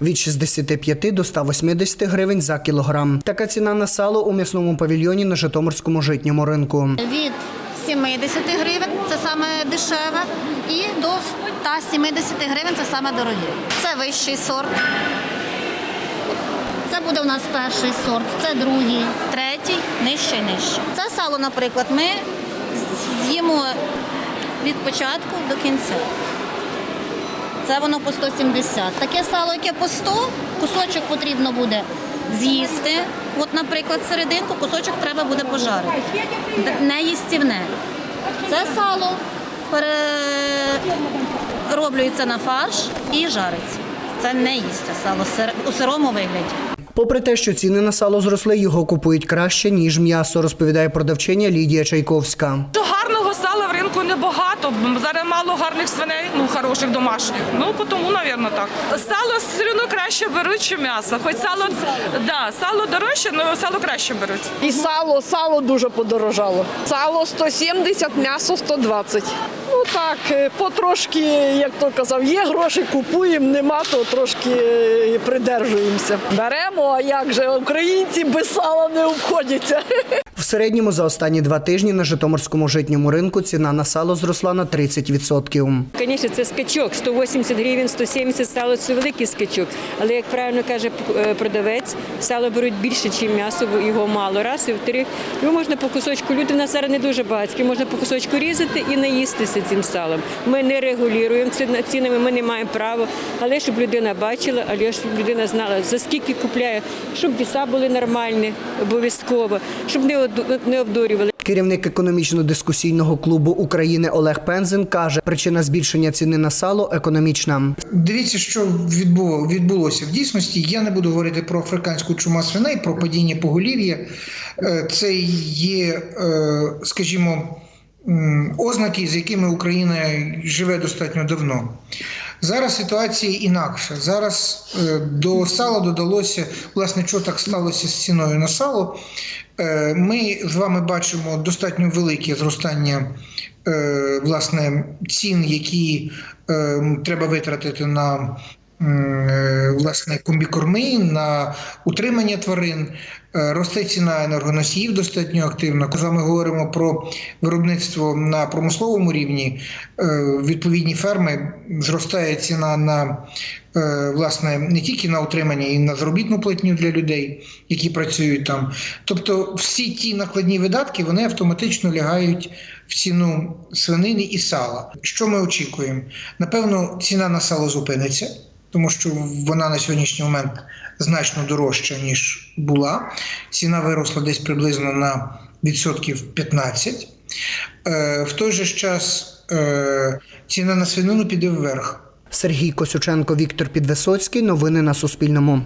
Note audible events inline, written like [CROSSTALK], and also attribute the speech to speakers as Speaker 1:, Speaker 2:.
Speaker 1: від 65 до 180 гривень за кілограм. Така ціна на сало у м'ясному павільйоні на Житомирському житньому ринку.
Speaker 2: Від 70 гривень це саме дешеве, і до 170 гривень це саме дороге. Це вищий сорт. Це буде у нас перший сорт, це другий, третій, нижче нижче. Це сало, наприклад, ми з'їмо від початку до кінця. Це воно по 170. Таке сало, яке по 100, кусочок потрібно буде з'їсти. От, наприклад, серединку кусочок треба буде пожарити. Не їстівне. Це сало перероблюється на фарш і жариться. Це не їсться сало у сирому вигляді.
Speaker 1: Попри те, що ціни на сало зросли, його купують краще ніж м'ясо, розповідає продавчиня Лідія Чайковська.
Speaker 3: Ринку небагато. Зараз мало гарних свиней, ну хороших домашніх. Ну тому, напевно, так. Сало все краще беруть, чи м'ясо. Хоч сало, да, сало дорожче, але сало краще беруть.
Speaker 4: І сало, сало дуже подорожало. Сало 170, м'ясо 120. Ну так, е, потрошки, як то казав, є гроші, купуємо, нема, то трошки е, придержуємося. Беремо, а як же українці без сала не обходяться. [LAUGHS]
Speaker 1: В середньому за останні два тижні на Житомирському житньому ринку ціна на сало зросла на 30%.
Speaker 5: Звісно, це скачок 180 гривень, 170 сало це великий скачок. Але як правильно каже е, продавець, сало беруть більше, ніж м'ясо, його мало. Раз і вторих, його можна по кусочку. Люди в нас зараз не дуже багатські, можна по кусочку різати і наїстися цим салом. Ми не регулюємо цінами, ми не маємо права. Але щоб людина бачила, але щоб людина знала, за скільки купляє, щоб віса були нормальні, обов'язково, щоб не не обдурювали.
Speaker 1: Керівник економічно-дискусійного клубу України Олег Пензен каже, причина збільшення ціни на сало економічна.
Speaker 6: Дивіться, що відбуло, відбулося в дійсності. Я не буду говорити про африканську чуму свиней, про падіння поголів'я. Е, Це є, е, скажімо, ознаки, з якими Україна живе достатньо давно. Зараз ситуація інакша. Зараз е, до сала додалося, власне, що так сталося з ціною на сало. Е, Ми з вами бачимо достатньо велике зростання е, власне цін, які е, треба витратити на власне комбікорми, на утримання тварин. Е, Росте ціна енергоносіїв достатньо активно. Коли ми говоримо про виробництво на промисловому рівні, е, відповідні ферми зростає ціна на е, власне не тільки на утримання, і на заробітну платню для людей, які працюють там. Тобто, всі ті накладні видатки вони автоматично лягають в ціну свинини і сала. Що ми очікуємо? Напевно, ціна на сало зупиниться, тому що вона на сьогоднішній момент значно дорожча ніж була. Ціна виросла десь приблизно на відсотків 15. Е, в той же час е, ціна на свинину піде вверх.
Speaker 1: Сергій Косюченко, Віктор Підвисоцький. Новини на Суспільному.